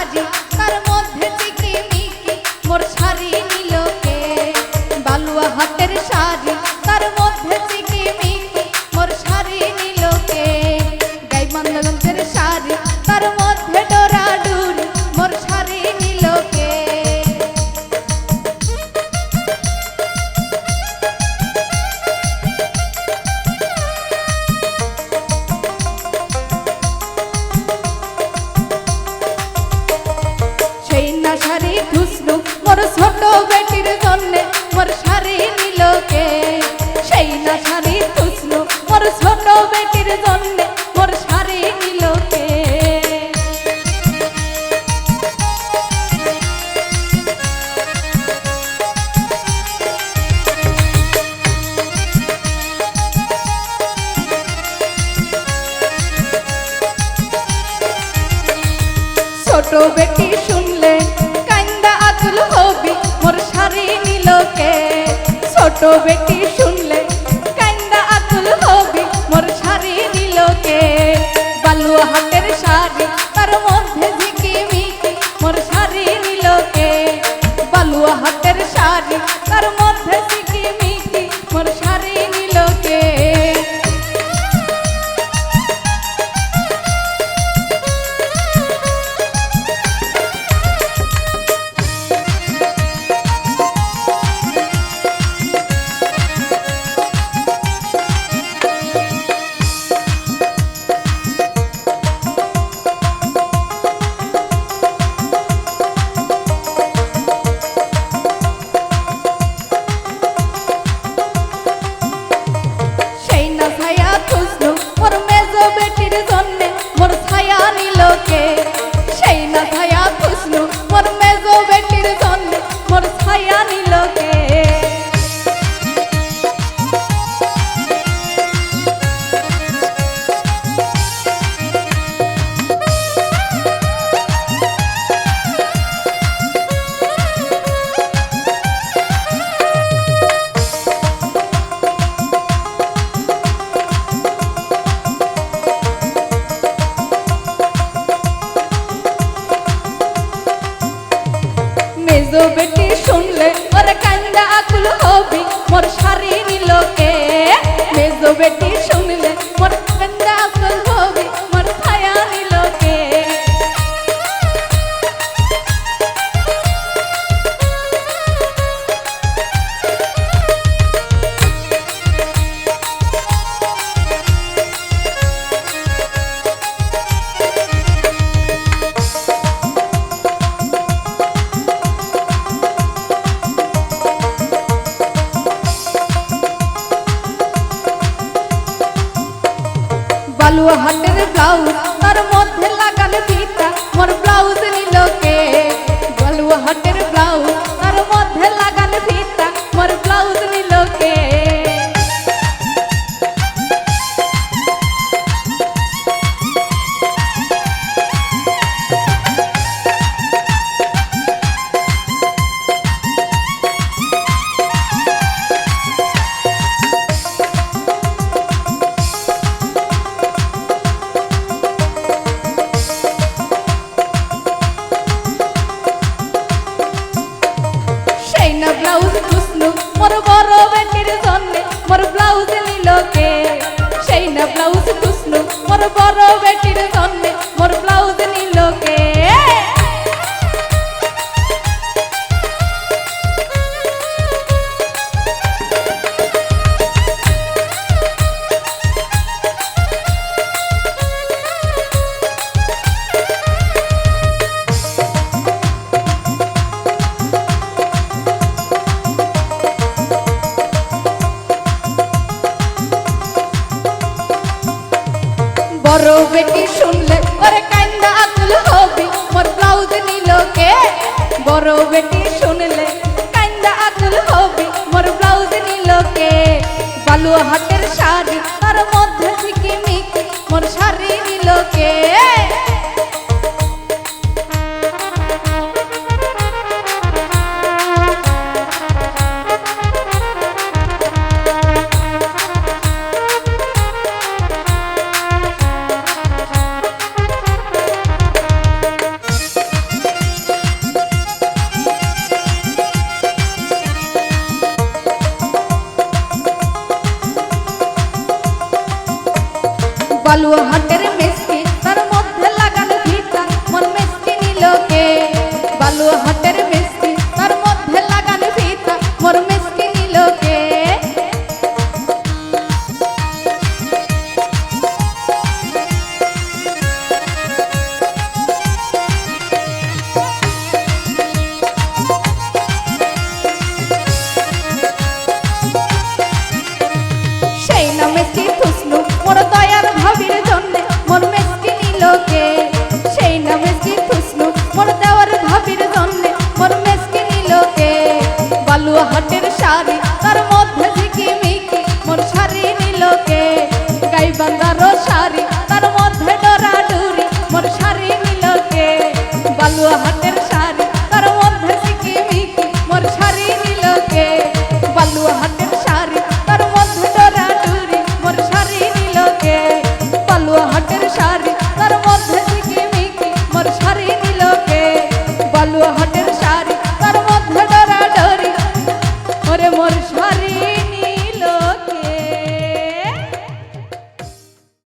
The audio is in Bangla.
বালুয়া হাতের ছোট বেটির জন্য মোর শাড়ি নিল কে? সেই না শাড়ি খুসলু মোর ছোট বেটির জন্য মোর শাড়ি নিল কে? ছোট বেটি ছোট বেটি শুনলে কান্দা বালুয়া মেজ বেটি শুনলে ওর কান্দা আকুল হবি। মোর শাড়ি নিল কে মেজ বেটি বালুয়া হাটের ব্লাউজ তার ব্লাউজ খুসলু মোর বড় বেটির জন্য বড় বেটি শুনলে? ওরে কান্দা আকুল হবি, মোর ব্লাউজ নিল কে? বড় বেটি শুনলে? কান্দা আকুল হবি, মোর ব্লাউজ নিল কে? বালুয়া হাতের শাড়ি, তার মধ্যে ঝিকি মিকি মোর শাড়ি নিল কে? ಪಾಲು ಹಟ್ಟರೆ হাটের শাড়ি, তার মধ্যে দিকে মিকি মোর শাড়ি নিলকে গাই বান্দারও শাড়ি, তার মধ্যে ডরা ডুরি মোর শাড়ি নিলকে বালুয়া হাটের